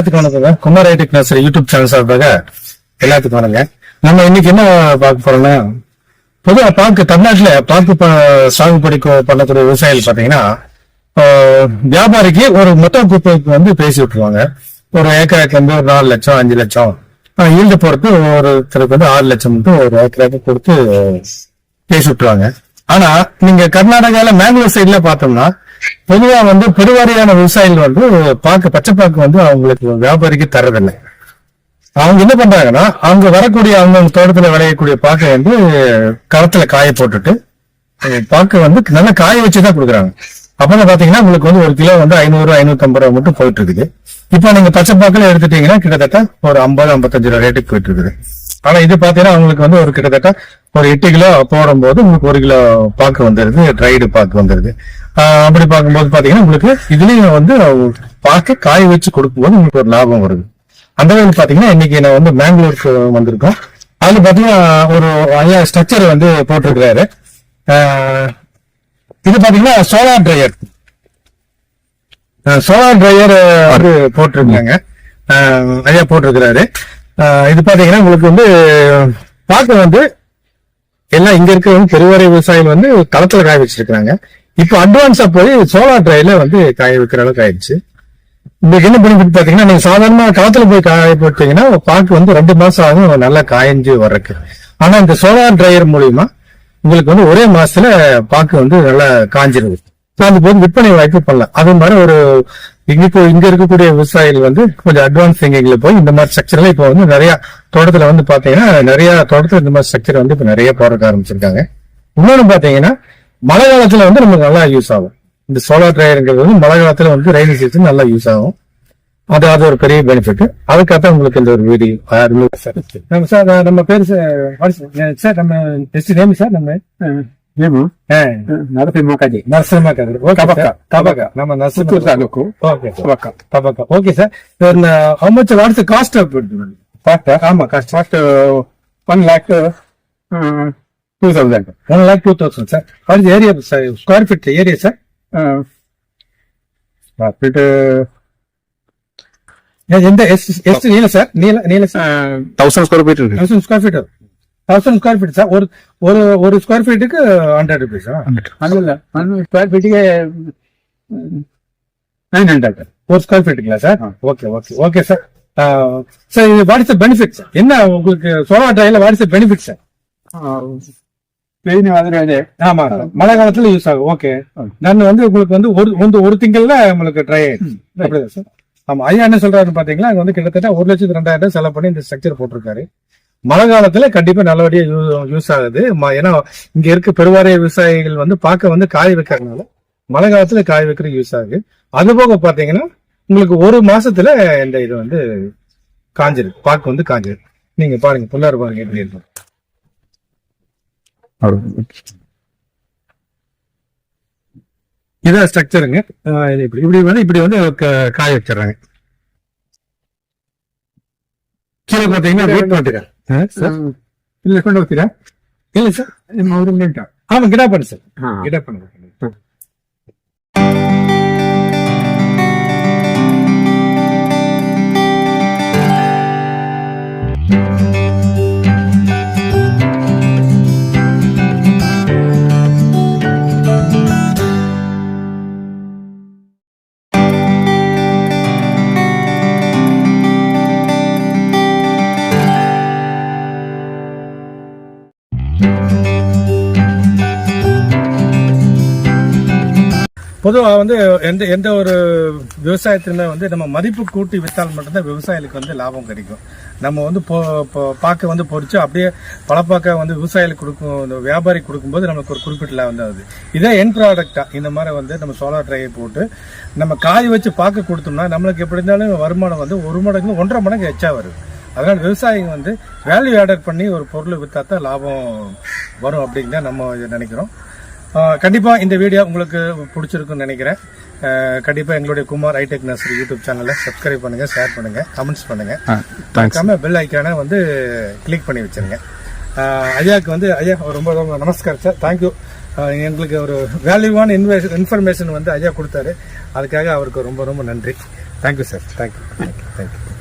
எல்லாத்துக்கும் வணக்கங்க. Kumar hitech nursery YouTube channel சார்பாக எல்லாத்துக்கும் வணங்க நம்ம இன்னைக்கு என்ன பார்க்க போறோம்னா பொதுவா பாக்கு தமிழ்நாட்டுல பாக்கு சாகுபடி பண்ணக்கூடிய விவசாயிகள் பாத்தீங்கன்னா வியாபாரிக்கு ஒரு மொத்த குப்பைக்கு வந்து பேசி விட்டுருவாங்க. ஒரு ஏக்கராக்கு வந்து ஒரு நாலு லட்சம் அஞ்சு லட்சம். ஈல்டு பொறுத்து ஒருத்தருக்கு வந்து ஆறு லட்சம் மட்டும் ஒரு ஏக்கராக்கு கொடுத்து பேசி விட்டுருவாங்க. ஆனா நீங்க கர்நாடகால மேங்களூர் சைட்ல பார்த்தோம்னா பொதுவா வந்து பெருவாரியான விவசாயிகள் வந்து பாக்கு பச்சை பாக்கு வந்து அவங்களுக்கு வியாபாரிக்கு தரதில்லை அவங்க என்ன பண்றாங்கன்னா அவங்க வரக்கூடிய அவங்க தோட்டத்துல விளையக்கூடிய பாக்கை வந்து களத்துல காய போட்டுட்டு பாக்கு வந்து நல்லா காய வச்சுதான் கொடுக்குறாங்க. அப்பதான் பாத்தீங்கன்னா உங்களுக்கு வந்து ஒரு கிலோ வந்து ஐநூறு ஐநூத்தி ஐம்பது ரூபா மட்டும் போயிட்டு இருக்குது. இப்போ நீங்க பச்சை பாக்கில் எடுத்துட்டீங்கன்னா கிட்டத்தட்ட ஒரு ஐம்பது ஐம்பத்தஞ்சு ரூபா ரேட்டுக்கு போயிட்டு இருக்குது ஆனா இது பாத்தீங்கன்னா உங்களுக்கு வந்து ஒரு கிட்டத்தட்ட ஒரு எட்டு கிலோ போடும்போது உங்களுக்கு ஒரு கிலோ பாக்கு வந்துருது ட்ரைடு பாக்கு வந்துருது. அப்படி பார்க்கும்போது பாத்தீங்கன்னா உங்களுக்கு இதுலயும் வந்து பாக்கு காய வச்சு கொடுக்கும்போது உங்களுக்கு ஒரு லாபம் வருது. அந்த வகையில் பாத்தீங்கன்னா இன்னைக்கு நான் வந்து பெங்களூருக்கு வந்திருக்கோம். அதுல பாத்தீங்கன்னா ஒரு ஐயா ஸ்ட்ரக்சர் வந்து போட்டிருக்கிறாரு. இது பாத்தீங்கன்னா சோலார் ட்ரையர் சோலார் ட்ரையர் வந்து போட்டிருக்காங்க. நிறையா போட்டிருக்கிறாரு. இது பாத்தீங்கன்னா உங்களுக்கு வந்து பார்க்க வந்து எல்லாம் இங்க இருக்கிறவங்க பெருவரை விவசாயிகள் வந்து களத்துல காய வச்சிருக்காங்க இப்போ அட்வான்ஸா போய் சோலார் ட்ரைல வந்து காய வைக்கிற அளவுக்கு ஆயிடுச்சு. உங்களுக்கு என்ன பெனிஃபிட் பாத்தீங்கன்னா நீங்க சாதாரணமா களத்துல போய் காய போட்டீங்கன்னா பாக்கு வந்து ரெண்டு மாசம் ஆகும் நல்லா காய்ஞ்சு வர்றதுக்கு. ஆனா இந்த சோலார் ட்ரையர் மூலியமா உங்களுக்கு வந்து ஒரே மாசத்துல பாக்கு வந்து நல்லா காஞ்சிருது. காஞ்சு போது விற்பனை வாய்ப்பு பண்ணலாம் அதே மாதிரி ஒரு இங்க இங்க இருக்கக்கூடிய விவசாயிகள் வந்து கொஞ்சம் அட்வான்ஸ் திங்கிங்ல போய் இந்த மாதிரி ஸ்ட்ரக்சர்ல இப்போ வந்து நிறைய தோட்டத்துல வந்து பாத்தீங்கன்னா நிறைய தோட்டத்துல இந்த மாதிரி ஸ்ட்ரக்சர் வந்து இப்ப நிறைய போறக்க ஆரம்பிச்சிருக்காங்க. இன்னொன்னு பாத்தீங்கன்னா மழை காலத்துல வந்து நமக்கு நல்லா யூஸ் ஆகும். இந்த சோலார் ட்ரையருங்கிறது வந்து மழை காலத்துல வந்து ரெய்னி சீசன் நல்லா யூஸ் ஆகும். அது அது ஒரு பெரிய பெனிஃபிட் அதுக்காக உங்களுக்கு இந்த ஒரு வீடியோ சார் நம்ம சார் நம்ம பேர் சார் நம்ம ஜஸ்ட் நேம் சார் நம்ம ನೀವು ನರಸಿಂಹಕಜಿ ನರಸಿಂಹಕಜಿ ತಬಕ ತಬಕ ನಮ್ಮ ನರಸಿಂಹ ತಾಲೂಕು ಓಕೆ ತಬಕ ತಬಕ okay sir sir how much what's cost of cost ಆಮಾ cost cost one lakh two thousand one lakh two thousand sir what is area sir square feet area sir square feet ಎಂತ ಎಷ್ಟು ಎಷ್ಟು ನೀಲ sir ನೀಲ ನೀಲ thousand square feet thousand square feet thousand square feet sir ஒரு ஒரு ஒரு square ஃபீட்டுக்கு hundred ருபீஸா அது இல்லை. ஸ்கொயர் ஃபீட்டுக்கு நைன் ஹண்ட்ரட் ஒரு square ஃபீட்டுங்களா sir okay okay okay sir sir இது வாட் இஸ் பெனிஃபிட் சார் என்ன உங்களுக்கு solar ட்ரைவில் what is benefit sir pain வந்துடாது ஆமா மழை காலத்துல யூஸ் ஆகும். ஓகே நான் வந்து உங்களுக்கு வந்து ஒரு வந்து ஒரு திங்கள்ல உங்களுக்கு ட்ரை ஆயிடுச்சு ஆமா ஐயா என்ன சொல்றாருன்னு பாத்தீங்கன்னா வந்து கிட்டத்தட்ட ஒரு லட்சத்து ரெண்டாயிரம் செலவு பண்ணி இந்த ஸ்ட்ரக்சர் போட்டிருக்காரு. மழை காலத்துல கண்டிப்பா நல்லபடியா யூஸ் ஆகுது. ஏன்னா இங்க இருக்க பெருவாரிய விவசாயிகள் வந்து பார்க்க வந்து காய வைக்கிறதுனால மழை காலத்துல காய வைக்கிற யூஸ் ஆகுது. அது போக பாத்தீங்கன்னா உங்களுக்கு ஒரு மாசத்துல இந்த இது வந்து காஞ்சிருக்கு பாக்கு வந்து காஞ்சிருக்கு நீங்க பாருங்க புள்ளார் பாருங்க எப்படி இருக்கும். இதான் ஸ்ட்ரக்சருங்க இப்படி இப்படி வந்து இப்படி வந்து க- காய வச்சிடுறாங்க. கீழே பாத்தீங்கன்னா வெயிட் பண்ணிட்டு ಸರ್ ಇಲ್ಲಿ ಹೋಗ್ತೀರಾ ಇಲ್ಲ ಸರ್ ನಿಮ್ಮ ಅವರು ಉಂಟಾ ಹಾಂ ಗಿಡ ಬನ್ನಿ ಸರ್ ಗಿಡ ಬನ್ನಿ பொதுவாக வந்து எந்த எந்த ஒரு விவசாயத்திலுமே வந்து நம்ம மதிப்பு கூட்டி விற்றால் மட்டும்தான் விவசாயிகளுக்கு வந்து லாபம் கிடைக்கும். நம்ம வந்து போ பொ- பாக்க வந்து பொறிச்சு அப்படியே பழப்பாக்க வந்து விவசாயிகளுக்கு கொடுக்கும் இந்த வியாபாரி கொடுக்கும்போது நமக்கு ஒரு குறிப்பிட்ட லாபம் தான் அது. இதே என் ப்ராடக்டா இந்த மாதிரி வந்து நம்ம சோலார் ட்ரையை போட்டு நம்ம காய் வச்சு பார்க்க கொடுத்தோம்னா நம்மளுக்கு எப்படி இருந்தாலும் வருமானம் வந்து ஒரு மடங்கு ஒன்றரை மடங்கு எச்சா வரும். அதனால் விவசாயிங்க வந்து வேல்யூ ஆடர் பண்ணி ஒரு பொருளை விற்றா தான் லாபம் வரும் அப்படின்னு தான் நம்ம நினைக்கிறோம். ஆஹ் கண்டிப்பா இந்த வீடியோ உங்களுக்கு பிடிச்சிருக்குன்னு நினைக்கிறேன். ஆஹ் கண்டிப்பா எங்களுடைய குமார் ஐடெக் நர்சரி யூடியூப் சேனலை சப்ஸ்கிரைப் பண்ணுங்க ஷேர் பண்ணுங்க கமெண்ட்ஸ் பண்ணுங்க. மறக்காம பெல் ஐக்கானை வந்து கிளிக் பண்ணி வச்சிருங்க. ஐயாவுக்கு வந்து ஐயா ரொம்ப ரொம்ப நமஸ்கார் சார் தேங்க்யூ எங்களுக்கு ஒரு வேல்யூவான இன்வெஸ் இன்ஃபர்மேஷன் வந்து ஐயா கொடுத்தாரு. அதுக்காக அவருக்கு ரொம்ப ரொம்ப நன்றி. Thank you sir thank you thank you thank you